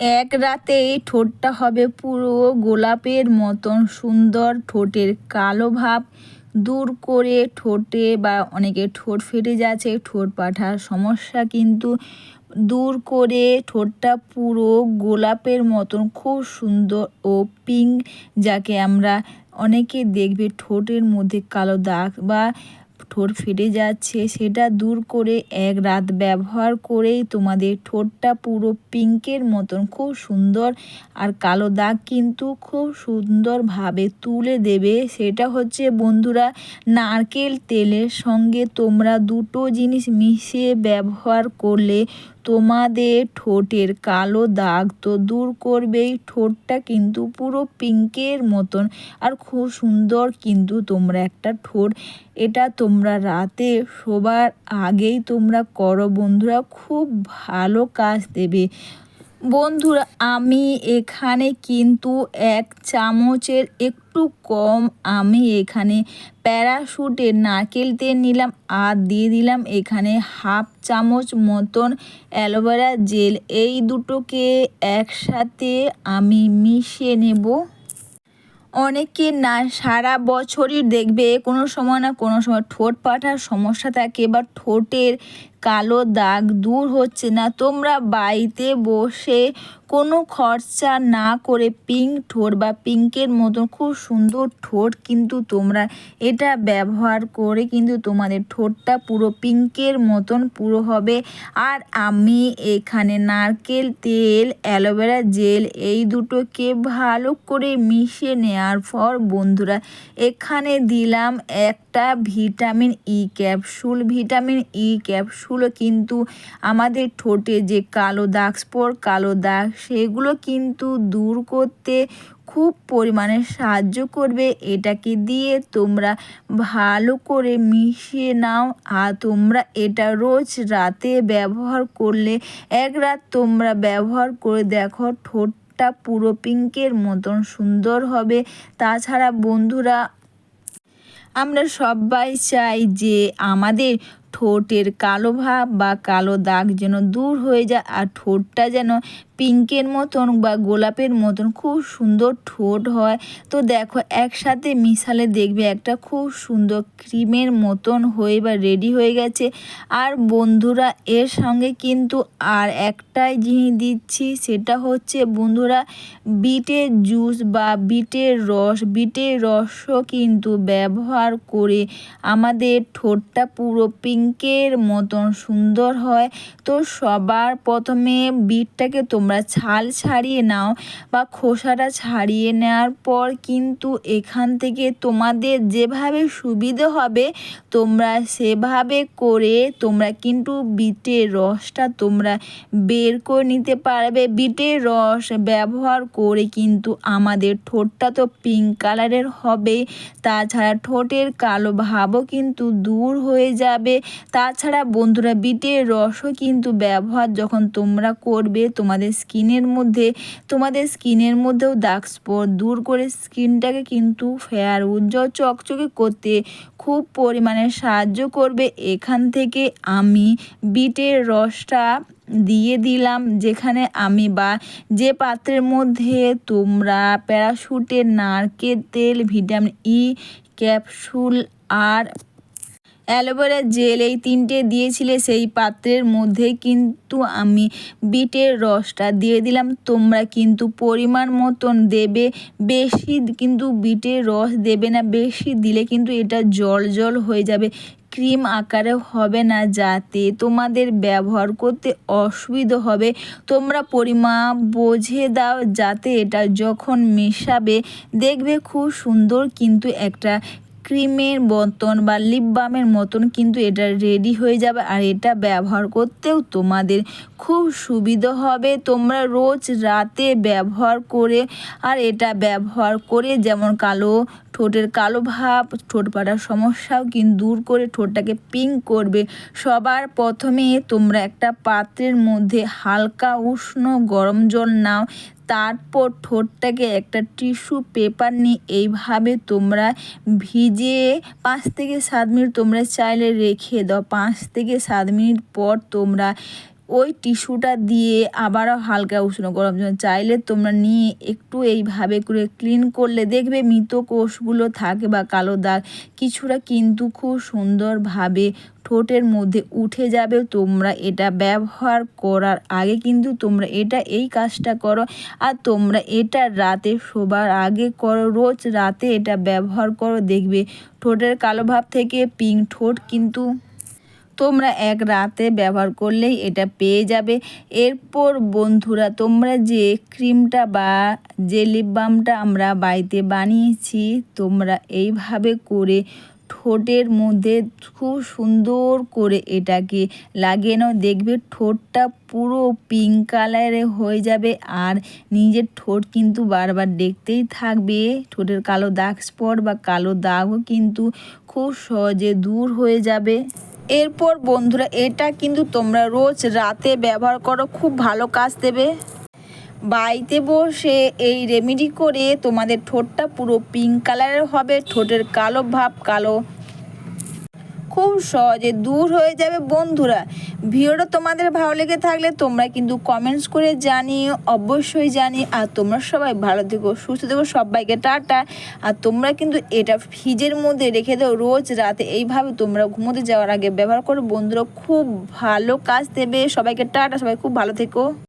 এক রাতেই ঠোঁটটা হবে পুরো গোলাপের মতন সুন্দর ঠোঁটের কালো ভাব। দূর করে ঠোঁটে বা অনেকে ঠোঁট ফেটে যাচ্ছে, ঠোঁট পাঠার সমস্যা কিন্তু। দূর করে ঠোঁটটা পুরো গোলাপের মতন খুব সুন্দর ও পিঙ্ক যাকে আমরা অনেকে দেখবে ঠোঁটের মধ্যে কালো দাগ বা ঠোঁট ফেটে যাচ্ছে। সেটা দূর করে এক রাত ব্যবহার করেই তোমাদের ঠোঁটটা পুরো পিঙ্কের মতন, খুব সুন্দর আর কালো দাগ কিন্তু খুব সুন্দরভাবে তুলে দেবে। সেটা হচ্ছে, বন্ধুরা, নারকেল তেলের সঙ্গে তোমরা দুটো জিনিস মিশিয়ে ব্যবহার করলে তোমাদের ঠোঁটের কালো দাগ তো দূর করবেই। ঠোঁটটা কিন্তু পুরো পিঙ্কের মতন আর খুব সুন্দর কিন্তু তোমরা একটা ঠোঁট। এটা তোমরা রাতে শোবার আগেই তোমরা করো। বন্ধুরা, খুব ভালো কাজ দেবে। বন্ধুরা, আমি এখানে কিন্তু এক চামচের একটু কম আমি এখানে প্যারাশুটের নারকেল তেল নিলাম আর দিয়ে দিলাম এখানে হাফ চামচ মতন অ্যালোভেরা জেল। এই দুটোকে একসাথে আমি মিশিয়ে নেব। অনেকে না, সারা বছরই দেখবে কোনো সময় না কোনো সময় ঠোঁট পাঠার সমস্যা থাকে বা ঠোঁটের কালো দাগ দূর হচ্ছে না। তোমরা বাড়িতে বসে কোনো খরচা না করে পিঙ্ক ঠোঁট বা পিঙ্কের মতন খুব সুন্দর ঠোঁট কিন্তু তোমরা এটা ব্যবহার করে কিন্তু তোমাদের ঠোঁটটা পুরো পিঙ্কের মতন পুরো হবে। আর আমি এখানে নারকেল, তেল, অ্যালোভেরা জেল এই দুটোকে ভালো করে মিশিয়ে নেওয়ার পর বন্ধুরা এখানে দিলাম একটা vitamin E capsule. Vitamin E ক্যাপসুলও কিন্তু আমাদের ঠোঁটে যে কালো দাগ, স্পর কালো দাগ, সেগুলো কিন্তু দূর করতে খুব পরিমাণে সাহায্য করবে। এটাকে দিয়ে তোমরা ভালো করে মিশিয়ে নাও আর তোমরা এটা রোজ রাতে ব্যবহার করলে, এক রাত তোমরা ব্যবহার করে দেখো ঠোঁটটা পুরো পিঙ্কের মতন সুন্দর হবে। তাছাড়া বন্ধুরা, আমরা সবাই চাই যে আমাদের ঠোঁটের কালো ভাব বা কালো দাগ যেন দূর হয়ে যায় আর ঠোঁটটা যেন পিঙ্কের মতন বা গোলাপের মতন খুব সুন্দর ঠোঁট হয়। তো দেখো, একসাথে মিশালে দেখবে একটা খুব সুন্দর ক্রিমের মতন হয়ে বা রেডি হয়ে গেছে। আর বন্ধুরা, এর সঙ্গে কিন্তু আর একটাই জিনিস দিচ্ছি, সেটা হচ্ছে বন্ধুরা, বিটের জুস বা বিটের রস। বিটের রসও কিন্তু ব্যবহার করে আমাদের ঠোঁটটা পুরো পিঙ্কের মতন সুন্দর হয়। তো সবার প্রথমে বিটটাকে তোমরা ছাল ছাড়িয়ে নাও বা খোসাটা ছাড়িয়ে নেওয়ার পর কিন্তু এখান থেকে তোমাদের যেভাবে সুবিধে হবে তোমরা সেভাবে করে তোমরা কিন্তু বিটের রসটা তোমরা বের করে নিতে পারবে। বিটের রস ব্যবহার করে কিন্তু আমাদের ঠোঁটটা তো পিঙ্ক কালারের হবে। তাছাড়া ঠোঁটের কালো ভাবও কিন্তু দূর হয়ে যাবে। তাছাড়া বন্ধুরা, বিটের রসও কিন্তু ব্যবহার যখন তোমরা করবে, তোমাদের স্কিনের মধ্যে, তোমাদের স্কিনের মধ্যেও দাগ স্পট দূর করে স্কিনটাকে কিন্তু ফেয়ার উজ্জ্বল, চকচকে করতে খুব পরিমাণে সাহায্য করবে। এখান থেকে আমি বিটের রসটা দিয়ে দিলাম, যেখানে আমি বা যে পাত্রের মধ্যে তোমরা প্যারাশুটের নারকেল তেল ভিটামিন ই ক্যাপসুল আর অ্যালোভেরা জেল এই তিনটে দিয়েছিলে, সেই পাত্রের মধ্যে কিন্তু আমি বিটের রসটা দিয়ে দিলাম। তোমরা কিন্তু পরিমাণ মতন দেবে, বেশি কিন্তু বিটের রস দেবে না, বেশি দিলে কিন্তু এটা জল জল হয়ে যাবে। ক্রিম আকারে হবে না যাতে তোমাদের ব্যবহার করতে অসুবিধা হবে। তোমরা পরিমাপ বোঝে দাও যাতে এটা যখন মেশাবে, দেখবে খুব সুন্দর কিন্তু একটা ক্রিমের মতন বা লিপ বামের মতন কিন্তু এটা রেডি হয়ে যাবে আর এটা ব্যবহার করতেও তোমাদের খুব সুবিধা হবে। তোমরা রোজ রাতে ব্যবহার করে আর এটা ব্যবহার করে যেমন কালো ঠোঁটের কালো ভাব, ঠোঁট পাড়ার সমস্যাও কিন্তু দূর করে ঠোঁটটাকে পিঙ্ক করবে। সবার প্রথমে তোমরা একটা পাত্রের মধ্যে হালকা উষ্ণ গরম জল নাও তারপর ঠোঁটটাকে একটা টিস্যু পেপার নিয়ে এইভাবে তোমরা ভিজে পাঁচ থেকে সাত মিনিট তোমরা চাইলে রেখে দাও। পাঁচ থেকে সাত মিনিট পর তোমরা ওই টিস্যুটা দিয়ে আবারও হালকা উষ্ণ গরম জল চাইলে তোমরা নিয়ে একটু এইভাবে করে ক্লিন করলে দেখবে মৃত কোষগুলো থাকে বা কালো দাগ কিছুটা কিন্তু খুব সুন্দরভাবে ঠোঁটের মধ্যে উঠে যাবে। তোমরা এটা ব্যবহার করার আগে কিন্তু তোমরা এটা এই কাজটা করো আর তোমরা এটা রাতে শোবার আগে করো, রোজ রাতে এটা ব্যবহার করো। দেখবে ঠোঁটের কালো ভাব থেকে পিঙ্ক ঠোঁট কিন্তু তোমরা এক রাতে ব্যবহার করলেই এটা পেয়ে যাবে। এরপর বন্ধুরা, তোমরা যে ক্রিমটা বা যে লিপ বামটা আমরা বাড়িতে বানিয়েছি, তোমরা এইভাবে করে ঠোঁটের মধ্যে খুব সুন্দর করে এটাকে লাগিয়ে নাও। দেখবে ঠোঁটটা পুরো পিঙ্ক কালারে হয়ে যাবে আর নিজের ঠোঁট কিন্তু বারবার দেখতেই থাকবে। ঠোঁটের কালো দাগ স্পট বা কালো দাগও কিন্তু খুব সহজে দূর হয়ে যাবে। এরপর বন্ধুরা, এটা কিন্তু তোমরা রোজ রাতে ব্যবহার করো, খুব ভালো কাজ দেবে। বাড়িতে বসে এই রেমেডি করে তোমাদের ঠোঁটটা পুরো পিঙ্ক কালারের হবে, ঠোঁটের কালো ভাব, কালো খুব সহজে দূর হয়ে যাবে বন্ধুরা। ভিডিওটা তোমাদের ভালো লেগে থাকলে তোমরা কিন্তু কমেন্টস করে জানিও, অবশ্যই জানি আর তোমরা সবাই ভালো থেকো, সুস্থ থেকো, সবাইকে টাটা। আর তোমরা কিন্তু এটা ফ্রিজের মধ্যে রেখে দাও, রোজ রাতে। এইভাবে তোমরা ঘুমোতে যাওয়ার আগে ব্যবহার করো। বন্ধুরা খুব ভালো কাজ দেবে। সবাইকে টাটা, সবাই খুব ভালো থেকো।